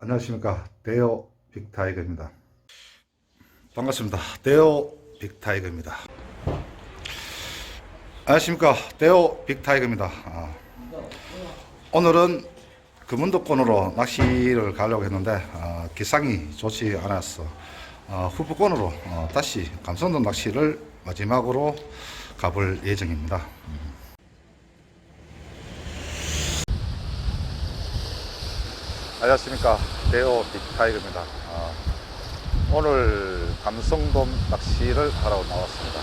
안녕하십니까. 데오 빅타이거입니다. 반갑습니다. 데오 빅타이거입니다. 안녕하십니까. 데오 빅타이거입니다. 아, 오늘은 금운도권으로 낚시를 가려고 했는데 아, 기상이 좋지 않았어 아, 후보권으로 어, 다시 감성도 낚시를 마지막으로 가볼 예정입니다 안녕하십니까. 데오 빅타이거입니다. 아, 오늘 감성돔 낚시를 하러 나왔습니다.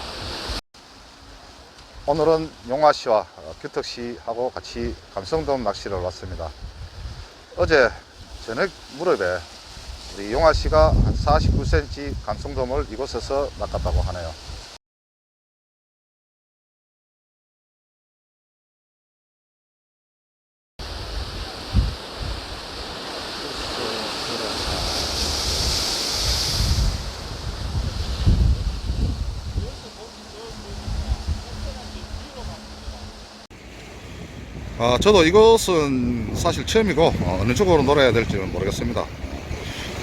오늘은 용화씨와 어, 규특씨하고 같이 감성돔 낚시를 왔습니다. 어제 저녁 무렵에 우리 용화씨가 한 49cm 감성돔을 이곳에서 낚았다고 하네요 아, 저도 이것은 사실 처음이고 어, 느 쪽으로 놀아야 될지는 모르겠습니다.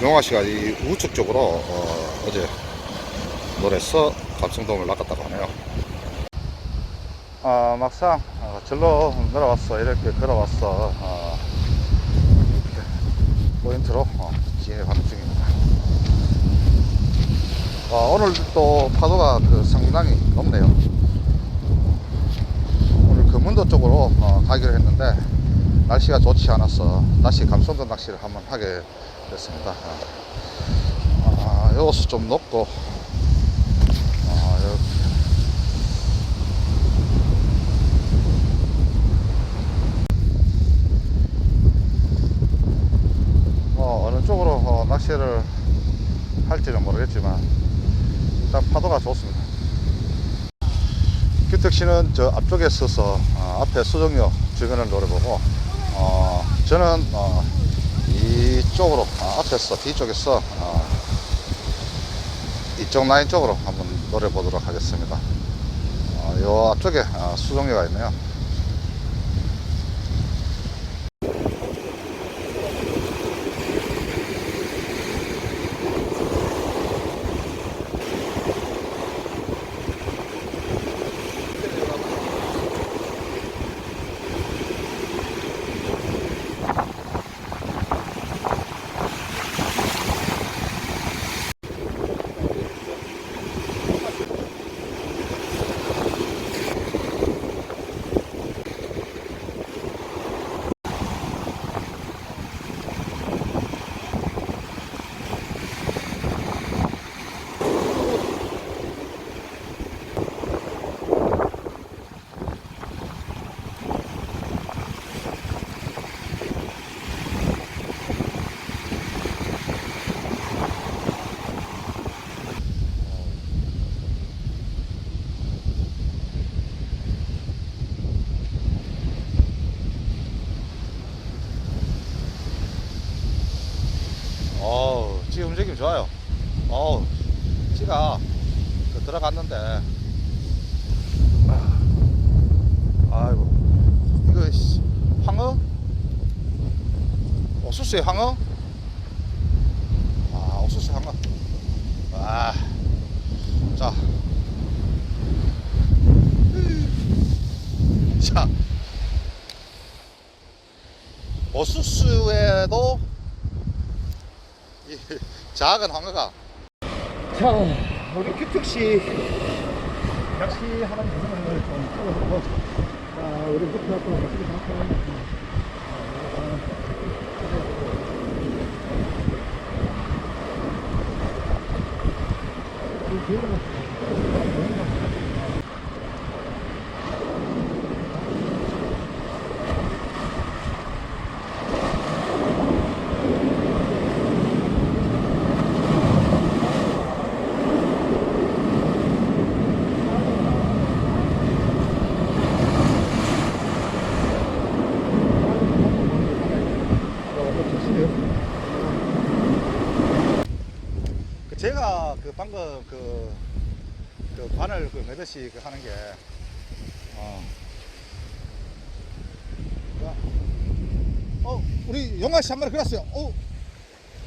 영화 씨가 이 우측 쪽으로 어, 제 노래서 감성돔을 낚았다고 하네요. 아, 막상 어, 절로 내려왔어 이렇게 걸어왔어 어, 포인트로 어, 진입하는 중입니다. 어, 오늘 또 파도가 그 상당히 높네요. 금문도 쪽으로 어, 가기로 했는데 날씨가 좋지 않아서 다시 감성도 낚시를 한번 하게 됐습니다. 아, 여기서 좀 높고 아. 뭐 어느 쪽으로 어, 낚시를 할지는 모르겠지만 일단 파도가 좋습니다. 규택 씨는 저 앞쪽에 서서 어, 앞에 수정역 주변을 노려보고 어, 저는 어, 이쪽으로 어, 앞에서 뒤쪽에서 어, 이쪽 라인 쪽으로 한번 노려보도록 하겠습니다. 어, 요 앞쪽에 어, 수정역가 있네요. 어우, 찌 움직임 좋아요. 어우, 찌가 그 들어갔는데. 아이고, 이거 씨, 황어? 옥수수의 황어? 아, 옥수수 황어. 아, 자. 자. 옥수수에도 이 작은 황어가 자, 우리 규특씨 낚시하는 부분을 좀 찍어보고, 자, 우리 목표하고 낚시 장소. 그 제가 그 그, 그 바늘 그 매듯이 그 하는 게 어. 야. 어 우리 영아 씨 한 마리 그렸어요. 어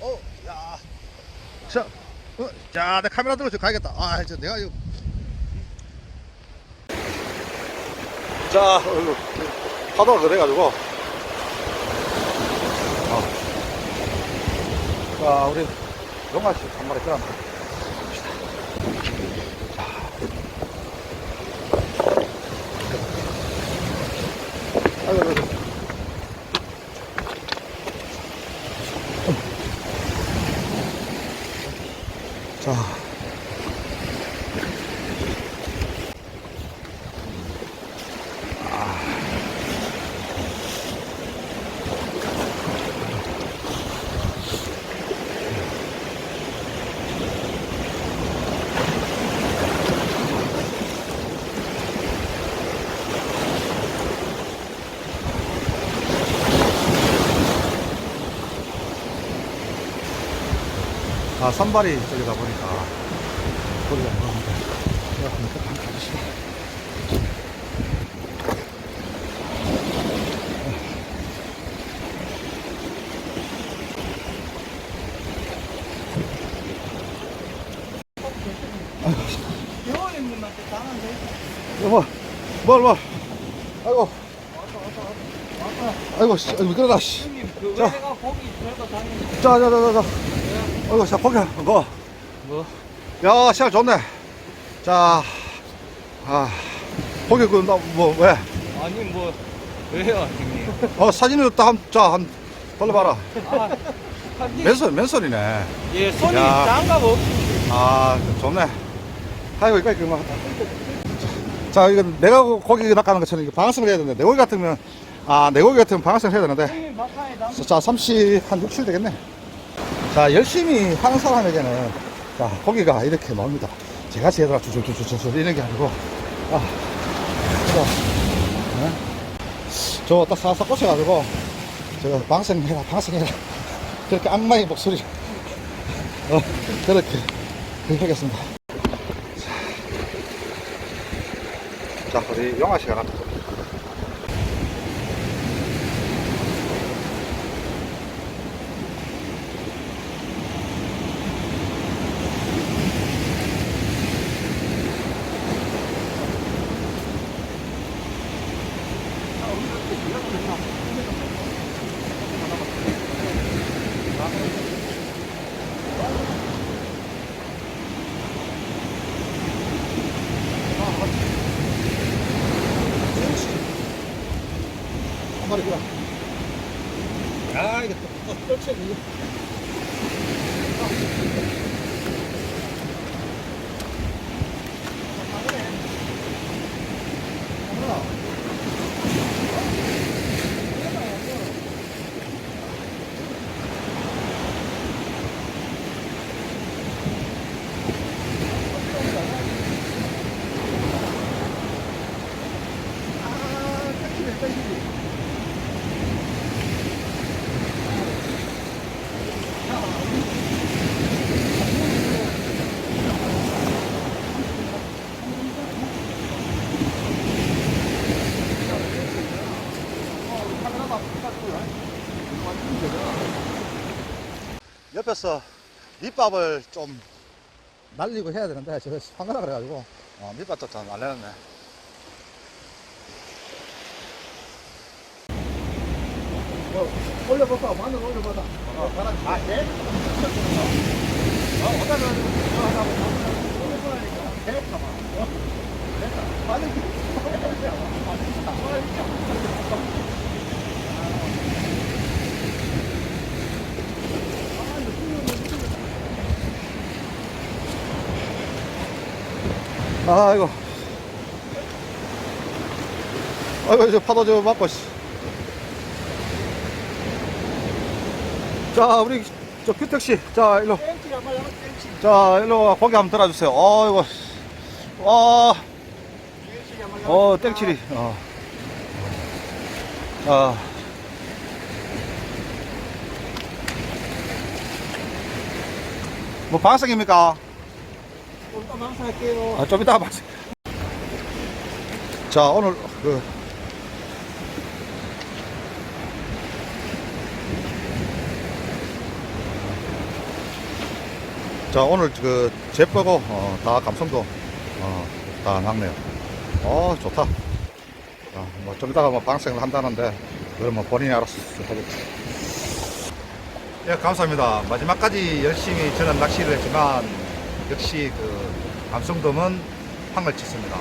어, 야. 자, 어, 자, 내 카메라 들고 저 가야겠다. 아, 저 내가 이거. 자, 파도가 그래가지고. 어. 자, 우리 영아 씨 한 마리. 아 아, 산발이 저기다 보니까 소리가 안 보니까 한번 가보시다. 영호님한테 당한데 여보, 뭘, 뭘. 아이고. 아이고, 씨, 아이고, 미끄러다, 씨. 형님 그거 자. 내가 고기 들고 다니는 자, 자, 자, 자, 자. 아이고, 자, 고기, 뭐. 뭐? 야, 시간 좋네. 자, 아, 고기, 그, 나, 뭐, 왜? 아니 뭐 왜요 형님 어, 사진을 또 한, 자, 한, 돌려봐라. 아, 맨손, 맨손이네. 예 손이 야. 장갑 없 아, 좋네. 아이고, 여기까지 그만. 자, 이거 내가 고기 낚아는 것처럼 이거 방아성을 해야 되는데, 내 고기 같으면, 아, 내 고기 같으면 방아성을 해야 되는데, 형님 담 자, 30, 한 6, 7 되겠네. 자, 열심히 하는 사람에게는, 자, 고기가 이렇게 나옵니다. 제같이 얘들아, 주줄주줄주줄 이런 게 아니고, 아, 자, 네? 저거 딱 사서 꽂혀가지고, 저거 방생해라, 방생해라. 그렇게 악마의 목소리, 어, 그렇게, 그렇게 하겠습니다. 자, 자, 우리 영화 시간 앞한 마리 그래. 아, 이게 또, 또, 또, 이거. 옆에서 밑밥을 좀 날리고 해야 되는데 제가 황가라 그래가지고 어, 밑밥도 좀 날려놨네 올려볼까? 마늘 올려봐라 어, 아, 네? 어, 어디다 하라고 올려보라니까 대가 봐 어? 대가 마늘 아이고. 아이고, 저 파도 저 맞고, 씨. 자, 우리, 저 규택씨. 자, 일로. 자, 일로 와. 고기 한번 들어주세요. 어이구. 와, 어, 땡칠이. 어. 자. 뭐, 방석입니까? 또 방사할게요 아, 좀 이따가 봐. 자, 오늘 그 자, 오늘 그, 제쁘고, 어, 다 감성도, 어, 다 낙네요. 어, 좋다. 아, 뭐, 좀 이따가 뭐, 방생을 한다는데, 그러면 본인이 알아서 하겠지. 예, 감사합니다. 마지막까지 열심히 저는 낚시를 했지만, 역시 그, 감성돔은 황을 쳤습니다.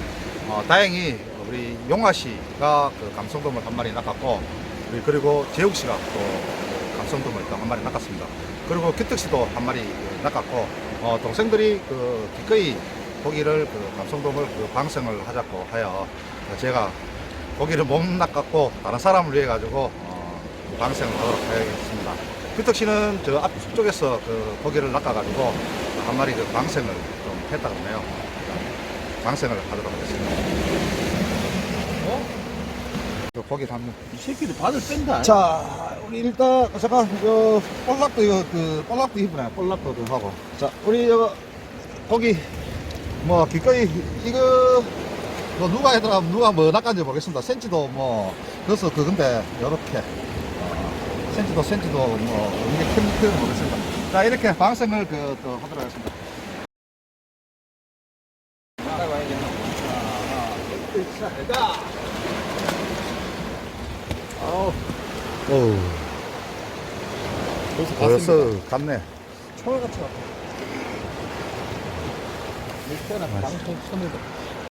어, 다행히 우리 용화 씨가 그 감성돔을 한 마리 낚았고, 우리 그리고 재욱 씨가 또 감성돔을 또 한 마리 낚았습니다. 그리고 규택 씨도 한 마리 그 낚았고, 어, 동생들이 그 기꺼이 고기를 그 감성돔을 그 방생을 하자고 하여 어, 제가 고기를 못 낚았고 다른 사람을 위해 가지고 어, 방생을 하도록 하겠습니다. 규택 씨는 저 앞쪽에서 그 고기를 낚아가지고 한 마리 그 방생을 좀 했다 그러네요. 방생을 하도록 하겠습니다. 그 고기를 한번 이 새끼들 바늘 뺀다. 자, 우리 일단 잠깐 저 볼락도 이거 그 볼락도 이쁘네. 볼락도 좀 하고. 자, 우리 이거 고기 뭐 기꺼이 이거 뭐 누가 해더라 누가 뭐 낚았는지 모르겠습니다. 센치도 뭐 그래서 그건데 이렇게 어, 센치도 센치도 뭐 이게 큰 모르겠습니다. 자, 이렇게 방생을 그 또 하도록 하겠습니다. 아우, 어우, 벌써 벌써 갔네. 초월같이 왔다. 밑에는 방송 처음이다.